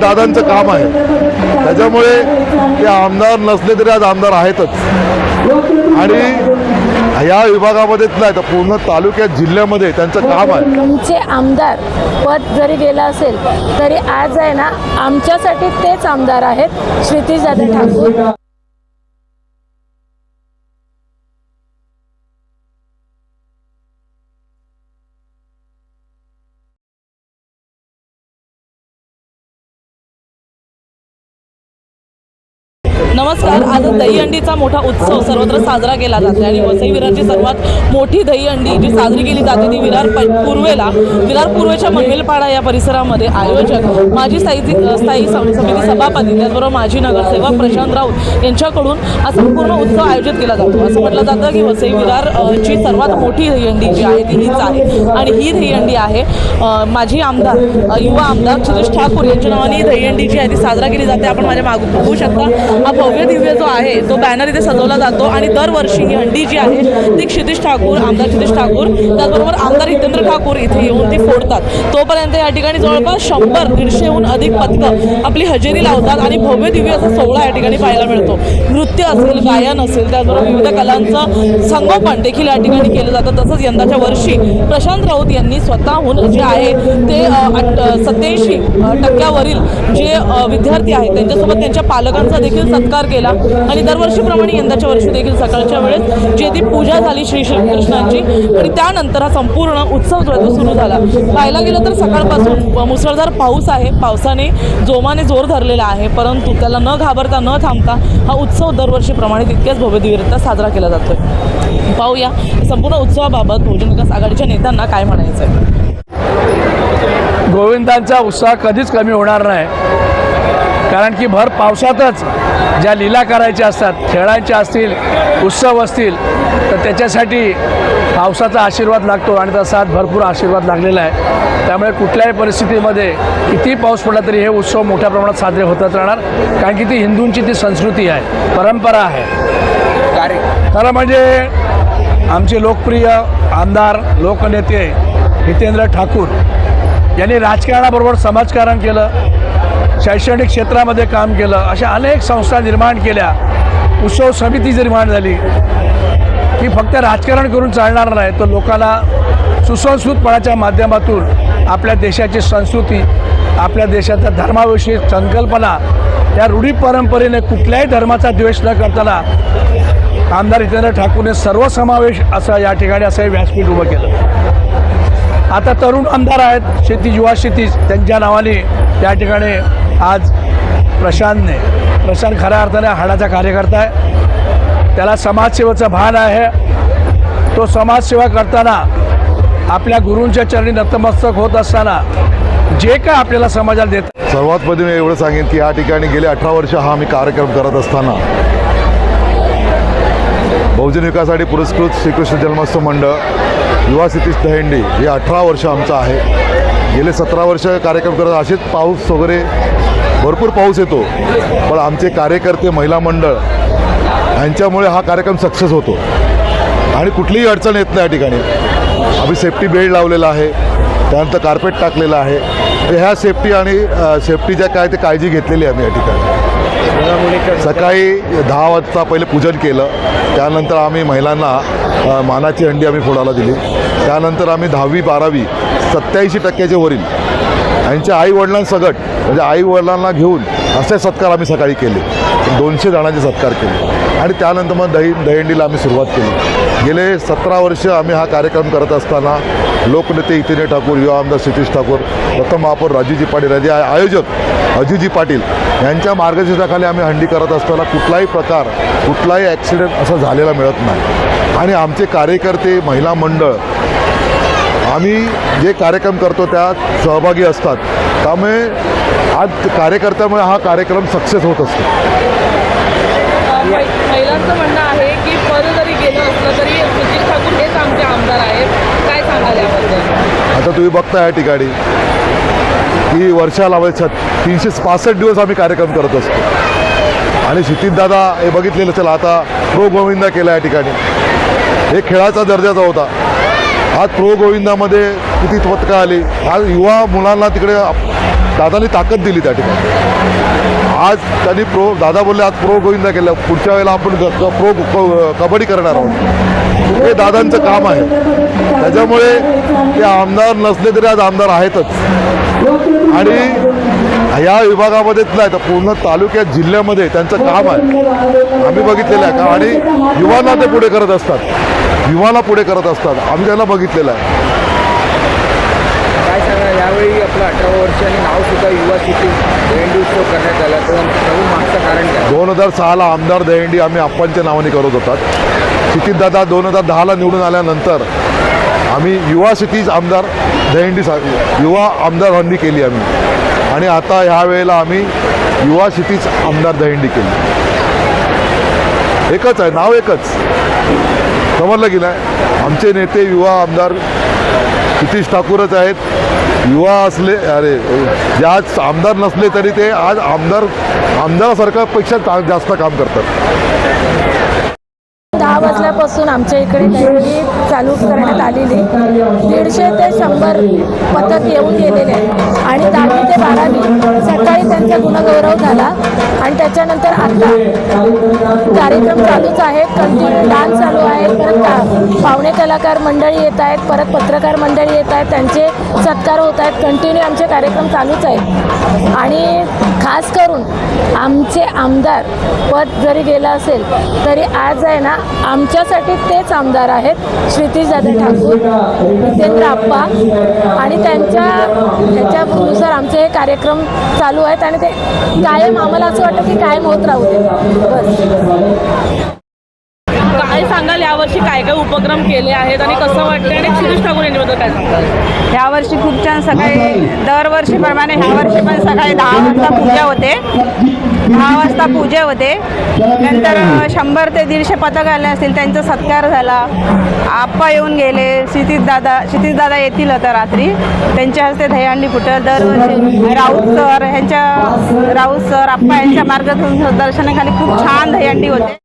दादांचं काम आहे. त्याच्यामुळे ते आमदार नसले तरी आज आमदार आहेतच. आणि या विभागामध्येच नाही तर पूर्ण तालुक्यात जिल्ह्यामध्ये त्यांचं काम आहे. तुमचे आमदार पद जरी गेलं असेल तरी आज आहे ना आमच्यासाठी तेच आमदार आहेत क्षितिज जाधव ठाकूर. नमस्कार. आज दहीहंडीचा मोठा उत्सव सर्वत्र साजरा केला जातो आणि वसई विरारची सर्वात मोठी दहीहंडी जी साजरी केली जाते ती विरार पूर्वेला. विरार पूर्वेच्या मंगेलपाडा या परिसरामध्ये आयोजक माजी स्थायी स्थायी समिती सभापती त्याचबरोबर माजी नगरसेवक प्रशांत राऊत यांच्याकडून हा संपूर्ण उत्सव आयोजित केला जातो. असं म्हटलं जातं की वसई विरार ची सर्वात मोठी दहीहंडी जी आहे ती हीच आहे. आणि ही दहीहंडी आहे माजी आमदार युवा आमदार क्षितिश ठाकूर यांच्या नावाने ही दहीहंडी जी आहे ती साजरा केली जाते. आपण माझ्या मागून बघू शकता. हा भव्य दिव्य जो आहे तो बॅनर इथे सजवला जातो आणि दरवर्षी ही हंडी जी आहे ती क्षितिश ठाकूर आमदार क्षितिश ठाकूर त्याचबरोबर आमदार हितेंद्र ठाकूर इथे येऊन ती फोडतात. तोपर्यंत या ठिकाणी जवळपास शंभर दीडशेहून अधिक पथकं आपली हजेरी लावतात आणि भव्य दिव्य असा सोहळा या ठिकाणी पाहायला मिळतो. नृत्य असेल गायन असेल त्याचबरोबर विविध कलांचं संगोपन देखील या ठिकाणी केलं जातं. तसंच यंदाच्या वर्षी प्रशांत राऊत यांनी स्वतःहून जे आहे ते सत्याऐंशी टक्क्यावरील जे विद्यार्थी आहेत त्यांच्यासोबत त्यांच्या पालकांचा देखील सत्कार केला. आणि दरवर्षीप्रमाणे यंदाच्या वर्षी देखील सकाळच्या वेळेस जे ती पूजा झाली श्री श्रीकृष्णांची आणि त्यानंतर हा संपूर्ण उत्सव जो आहे तो सुरू झाला. पाहायला गेलं तर सकाळपासून मुसळधार पाऊस आहे. पावसाने जोमाने जोर धरलेला आहे परंतु त्याला न घाबरता न थांबता हा उत्सव दरवर्षीप्रमाणे तितक्याच भव्यदिव्यरित्या साजरा केला जातोय. पाहूया संपूर्ण उत्सवाबाबत बहुजन विकास आघाडीच्या नेत्यांना काय म्हणायचं आहे गोविंदांचा उत्साह कधीच कमी होणार नाही. कारण की भर पावसातच ज्या लीला करायच्या असतात खेळांच्या असतील उत्सव असतील तर त्याच्यासाठी पावसाचा आशीर्वाद लागतो आणि त्याचा साथ भरपूर आशीर्वाद लागलेला आहे. त्यामुळे कुठल्याही परिस्थितीमध्ये किती पाऊस पडला तरी हे उत्सव मोठ्या प्रमाणात साजरे होतच राहणार कारण की ती हिंदूंची ती संस्कृती आहे परंपरा आहे. खरं म्हणजे आमचे लोकप्रिय आमदार लोकनेते हितेंद्र ठाकूर यांनी राजकारणाबरोबर समाजकारण केलं शैक्षणिक क्षेत्रामध्ये काम केलं अशा अनेक संस्था निर्माण केल्या. उत्सव समिती निर्माण झाली की फक्त राजकारण करून चालणार नाही तर लोकांना सुसंस्कृतपणाच्या माध्यमातून आपल्या देशाची संस्कृती आपल्या देशाच्या धर्माविषयी संकल्पना या रूढी परंपरेने कुठल्याही धर्माचा द्वेष न करताना आमदार हितेंद्र ठाकूरने सर्वसमावेश असा या ठिकाणी असं व्यासपीठ उभं केलं. आता तरुण आमदार आहेत शेती युवा शेती त्यांच्या नावाने या ठिकाणी आज प्रशांतने प्रशांत खऱ्या अर्थाने हाडाचा कार्यकर्ता आहे. त्याला समाजसेवेचं भान आहे. तो समाजसेवा करताना आपल्या गुरूंच्या चरणी नतमस्तक होत असताना जे काय आपल्याला समाजाला देत सर्वात पहिले मी एवढं सांगेन की या ठिकाणी गेले अठरा वर्ष हा मी कार्यक्रम करत असताना बहुजन विकासासाठी पुरस्कृत श्रीकृष्ण जन्मोत्सव मंडळ युवा सितीश दहेंडी हे अठरा वर्ष आमचं आहे. गेले सतरा वर्ष कार्यक्रम करत असेच पाऊस वगैरे भरपूर पाऊस येतो पण आमचे कार्यकर्ते महिला मंडळ यांच्यामुळे हा कार्यक्रम सक्सेस होतो. आणि कुठलीही अडचण येत नाही या ठिकाणी. आम्ही सेफ्टी बेल्ट लावलेला आहे त्यानंतर कार्पेट टाकलेलं आहे. तर ह्या सेफ्टी आणि सेफ्टी सेफ्टीच्या काय ते काळजी घेतलेली आहे आम्ही या ठिकाणी. सकाळी दहा वाजता पहिले पूजन केलं त्यानंतर आम्ही महिलांना मानाची हंडी आम्ही फोडायला दिली. त्यानंतर आम्ही दहावी बारावी सत्याऐंशी टक्क्याचे वरील यांच्या आई वडिलांसकट म्हणजे आई वडिलांना घेऊन असे सत्कार आम्ही सकाळी केले. दोनशे जणांचे सत्कार केले. आणि त्यानंतर मग दही दहीहंडीला आम्ही सुरुवात केली. गेले सतरा वर्ष आम्ही हा कार्यक्रम करत असताना लोकनेते इतिने ठाकूर युवा आमदार सतीश ठाकूर प्रथम महापौर राजूजी पाटील राजे आयोजक अजूजी पाटील यांच्या मार्गदर्शनाखाली आम्ही हंडी करत असताना कुठलाही प्रकार कुठलाही ॲक्सिडेंट असा झालेला मिळत नाही. आणि आमचे कार्यकर्ते महिला मंडळ आम्ही जे कार्यक्रम करतो त्यात सहभागी असतात. त्यामुळे आज कार्यकर्त्यामुळे हा कार्यक्रम सक्सेस होत असतो. महिलांचं म्हणणं आहे की पद जरी गेलं असलं तरी सुजित ठाकूर हेच आमचे आमदार आहेत. काय सांगाल याबद्दल? आता तुम्ही बघता या ठिकाणी की वर्षाला तीनशे पासष्ट दिवस आम्ही कार्यक्रम करत असतो. आणि दादा हे बघितलेलं चला आता प्रो गोविंदा केला या ठिकाणी. हे खेळाचा दर्जाचा होता. आज प्रो गोविंदामध्ये किती पथकं आली. आज युवा मुलांना तिकडे दादानी ताकद दिली त्या ठिकाणी. आज त्यांनी प्रो दादा बोलले आज प्रो गोविंदा केलं पुढच्या वेळेला आपण ग- प्रो क- कबड्डी करणार आहोत. हे दादांचं काम आहे. त्याच्यामुळे ते आमदार नसले तरी आज आमदार आहेतच. आणि या विभागामध्येच नाही तर पूर्ण तालुक्यात जिल्ह्यामध्ये त्यांचं काम आहे. आम्ही बघितलेलं आहे. का आणि युवांना ते पुढे करत असतात. युवांना पुढे करत असतात. आम्ही त्यांना बघितलेलं आहे. काय सांगा यावेळी आपलं अठरावं वर्ष आणि नाव सुद्धा युवा सिटी भेंडी उत्सव करण्यात आला. तर मागचं कारण काय? दोन हजार सहाला आमदार दहीहंडी आम्ही आप्पांच्या नावाने करत होतात. दादा दोन हजार दहाला निवडून आल्यानंतर आम्ही युवा सिटीज आमदार दहीहंडी सा युवा आमदार हंडी केली आम्ही. आणि आता ह्या वेळेला आम्ही युवा सिटीज आमदार दहिंडी केली. एकच आहे नाव एकच. समजलं की नाही? आमचे नेते युवा आमदार नितीश ठाकूरच आहेत. युवा असले अरे जे आज आमदार नसले तरी ते आज आमदार आमदारासारख्यापेक्षा चा- जास्त काम करतात. वाजल्यापासून आमच्या इकडे दहीहंडी चालू करण्यात आलेली दीडशे ते शंभर पथक येऊन गेलेले आहेत. आणि दहावी ते बारावी सकाळी त्यांचा गुणगौरव झाला. आणि त्याच्यानंतर आता कार्यक्रम चालूच आहेत कंटिन्यू डान्स चालू आहे. परत पाहुणे कलाकार मंडळी येत आहेत. परत पत्रकार मंडळी येत आहेत. त्यांचे सत्कार होत आहेत. कंटिन्यू आमचे कार्यक्रम चालूच आहेत. आणि खास करून आमचे आमदार पद जरी गेलं असेल तरी आज आहे ना आमच्यासाठी तेच आमदार आहेत क्षितिजदादा ठाकूर. जितेंद्र आप्पा आणि त्यांच्या ह्याच्यानुसार आमचे हे कार्यक्रम चालू आहेत आणि ते कायम आम्हाला असं वाटतं की कायम होत राहू दे. बस. काय सांगाल? यावर्षी काय काय उपक्रम केले आहेत आणि कसं वाटतं आणि शिरीष ठाकूर यांच्याबद्दल काय सांगाल? यावर्षी खूप छान सकाळी दरवर्षीप्रमाणे ह्या वर्षी पण सकाळी दहा वाजता पूजा होते. दहा वाजता पूजा होते. नंतर शंभर ते दीडशे पथक आले असतील त्यांचा सत्कार झाला. आप्पा येऊन गेले क्षितिज दादा क्षितिज दादा येतील आता रात्री. त्यांच्या हस्ते दहीहंडी फुटल. दरवर्षी राऊत सर ह्यांच्या राऊत सर आप्पा यांच्या मार्गदर्शनाखाली खूप छान दहीहंडी होते.